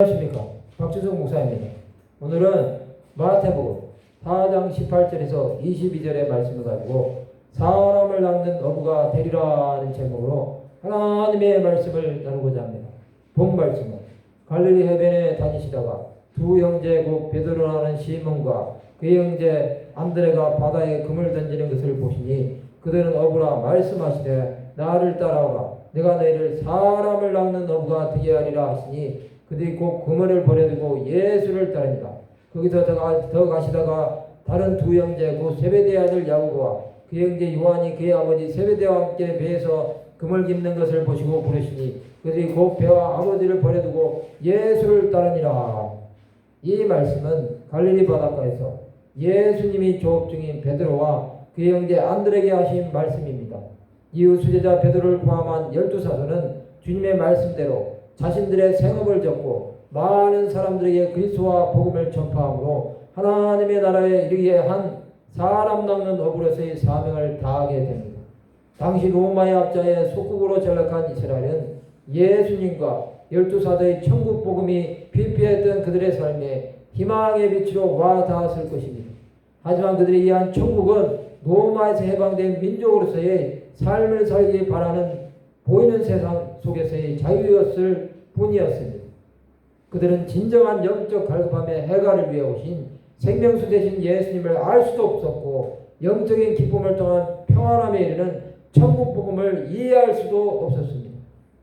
안녕하십니까 박주성 목사입니다. 오늘은 마태복음 4장 18절에서 22절의 말씀을 가지고 사람을 낚는 어부가 되리라는 제목으로 하나님의 말씀을 나누고자 합니다. 본 말씀은 갈릴리 해변에 다니시다가 두 형제 곧 베드로라는 시몬과 그 형제 안드레가 바다에 금을 던지는 것을 보시니 그들은 어부라 말씀하시되 나를 따라오라 내가 너희를 사람을 낚는 어부가 되게 하리라 하시니 그들이 곧 그물을 버려두고 예수를 따릅니다. 거기서 더, 가, 더 가시다가 다른 두 형제 곧 세베대 아들 야고보와 그 형제 요한이 그의 아버지 세베대와 함께 배에서 그물 깁는 것을 보시고 부르시니 그들이 곧 배와 아버지를 버려두고 예수를 따르니라. 이 말씀은 갈릴리 바닷가에서 예수님이 조업 중인 베드로와 그 형제 안드레게 하신 말씀입니다. 이후 수제자 베드로를 포함한 열두 사도는 주님의 말씀대로 자신들의 생업을 접고 많은 사람들에게 그리스도와 복음을 전파함으로 하나님의 나라에 이르게 한 사람 낚는 어부로서의 사명을 다하게 됩니다. 당시 로마의 압자에 속국으로 전락한 이스라엘은 예수님과 열두 사도의 천국 복음이 피폐했던 그들의 삶에 희망의 빛으로 와 닿았을 것입니다. 하지만 그들이 이해한 천국은 로마에서 해방된 민족으로서의 삶을 살기 바라는 보이는 세상 속에서의 자유였을 뿐이었습니다. 그들은 진정한 영적 갈급함의 해가를 위해 오신 생명수 되신 예수님을 알 수도 없었고 영적인 기쁨을 통한 평안함에 이르는 천국 복음을 이해할 수도 없었습니다.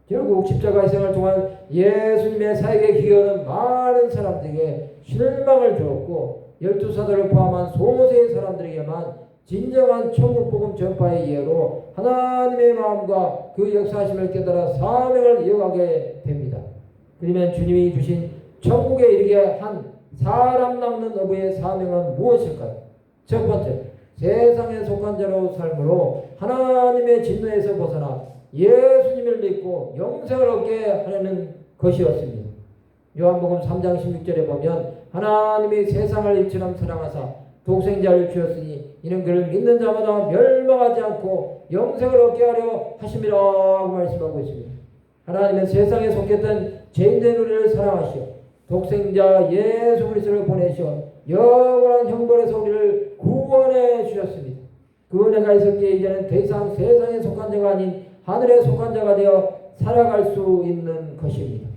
결국 십자가의 생을 통한 예수님의 사역의 기여는 많은 사람들에게 실망을 주었고 열두 사도를 포함한 소수의 사람들에게만 진정한 천국 복음 전파의 이해로 하나님의 마음과 그 역사하심을 깨달아 사명을 이어가게 됩니다. 그러면 주님이 주신 천국에 이르게 한 사람 낚는 어부의 사명은 무엇일까요? 첫 번째, 세상에 속한 자로 삶으로 하나님의 진노에서 벗어나 예수님을 믿고 영생을 얻게 하려는 것이었습니다. 요한복음 3장 16절에 보면 하나님이 세상을 이처럼 사랑하사 독생자를 주었으니 이는 그를 믿는 자마다 멸망하지 않고 영생을 얻게 하려 하심이라고 말씀하고 있습니다. 하나님은 세상에 속했던 죄인된 우리를 사랑하시어 독생자 예수 그리스도를 보내시어 영원한 형벌에서 우리를 구원해 주셨습니다. 그 은혜가 있었기에 이제는 더 이상 세상에 속한 자가 아닌 하늘에 속한 자가 되어 살아갈 수 있는 것입니다.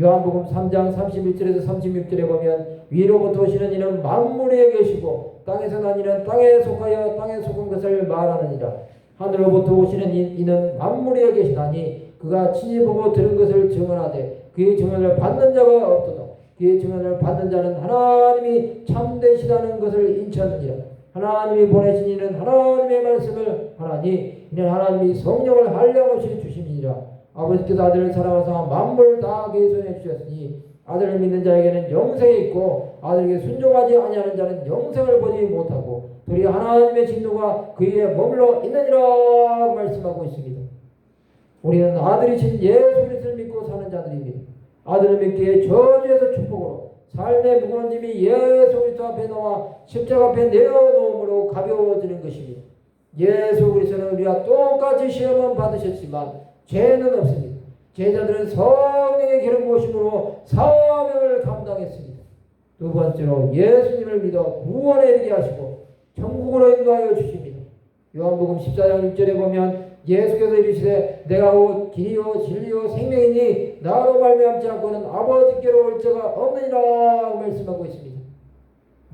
요한복음 3장 31절에서 36절에 보면 위로부터 오시는 이는 만물에 계시고 땅에서 난 이는 땅에 속하여 땅에 속은 것을 말하느니라. 하늘로부터 오시는 이, 는 만물에 계시다니 그가 친히 보고 들은 것을 증언하되 그의 증언을 받는 자가 없도다. 그의 증언을 받는 자는 하나님이 참되시다는 것을 인쳤느니라. 하나님이 보내신 이는 하나님의 말씀을 하나니 이는 하나님이 성령을 한량없이 주심이니라. 아버지께서 아들을 사랑하사 만물을 다 계손해 주셨으니 아들을 믿는 자에게는 영생이 있고 아들에게 순종하지 아니하는 자는 영생을 보지 못하고 도리 하나님의 진노가 그 위에 머물러 있느니라 말씀하고 있습니다. 우리는 아들이신 예수 그리스도를 믿고 사는 자들입니다. 아들을 믿기에 저주에서 축복으로 삶의 무거운 짐이 예수 그리스도 앞에 나와 십자가 앞에 내어놓음으로 가벼워지는 것입니다. 예수 그리스도는 우리와 똑같이 시험은 받으셨지만 죄는 없습니다. 제자들은 성령의 기름 부으심으로 사명을 감당했습니다. 두 번째로 예수님을 믿어 구원에 이르게 하시고 천국으로 인도하여 주십니다. 요한복음 14장 6절에 보면 예수께서 이르시되 내가 곧 길이요 진리요 생명이니 나로 말미암지 않고는 아버지께로 올 자가 없느니라 말씀하고 있습니다.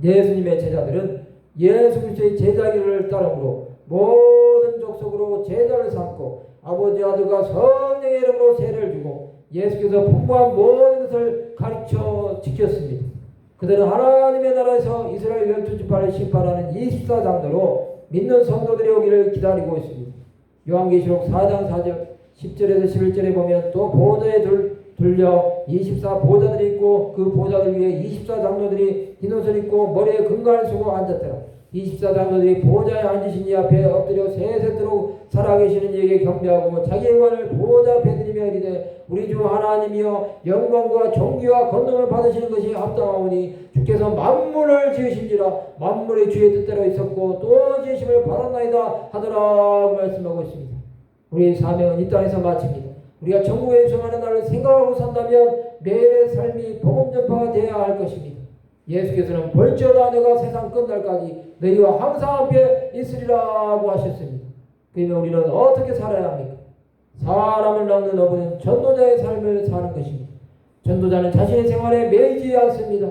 예수님의 제자들은 예수 그리스도의 제자기를 따르므로 모든 족속으로 제자를 삼고 아버지 아들과 성령의 이름으로 세를 주고 예수께서 풍부한 모든 것을 가르쳐 지켰습니다. 그들은 하나님의 나라에서 이스라엘 열두 지파를 심판하는 24장로로 믿는 성도들이 오기를 기다리고 있습니다. 요한계시록 4장 4절 10절에서 11절에 보면 또 보좌에 둘, 둘려 24 보좌들이 있고 그 보좌들 위에 24 장로들이 흰 옷을 입고 머리에 금관을 쓰고 앉았더라. 24 장로들이 보좌에 앉으신 이 앞에 엎드려 세세토록 살아계시는 이에게 경배하고 자기 영광을 보좌 앞에 드리며 이르되 우리 주 하나님이여 영광과 존귀와 권능을 받으시는 것이 합당하오니 주께서 만물을 지으신지라 만물의 주의 뜻대로 있었고 또 지으심을 바랐나이다 하더라 말씀하고 있습니다. 우리의 사명은 이 땅에서 마칩니다. 우리가 천국에 유성하는 날을 생각하고 산다면 매일의 삶이 복음 전파가 되어야 할 것입니다. 예수께서는 벌저다 내가 세상 끝날까지 너희와 항상 함께 있으리라고 하셨습니다. 그러면 우리는 어떻게 살아야 합니까? 사람을 낳는 어부는 전도자의 삶을 사는 것입니다. 전도자는 자신의 생활에 매이지 않습니다.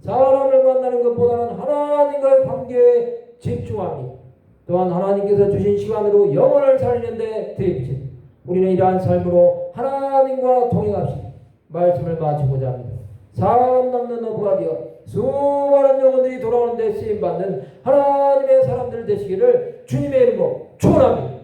사람을 만나는 것보다는 하나님과의 관계에 집중합니다. 또한 하나님께서 주신 시간으로 영혼을 살리는데 드립니다. 우리는 이러한 삶으로 하나님과 동행합시다. 말씀을 마치고자 합니다. 사람 남는 어부가 되어 수많은 영혼들이 돌아오는 데 쓰임받는 하나님의 사람들 되시기를 주님의 이름으로 축원합니다.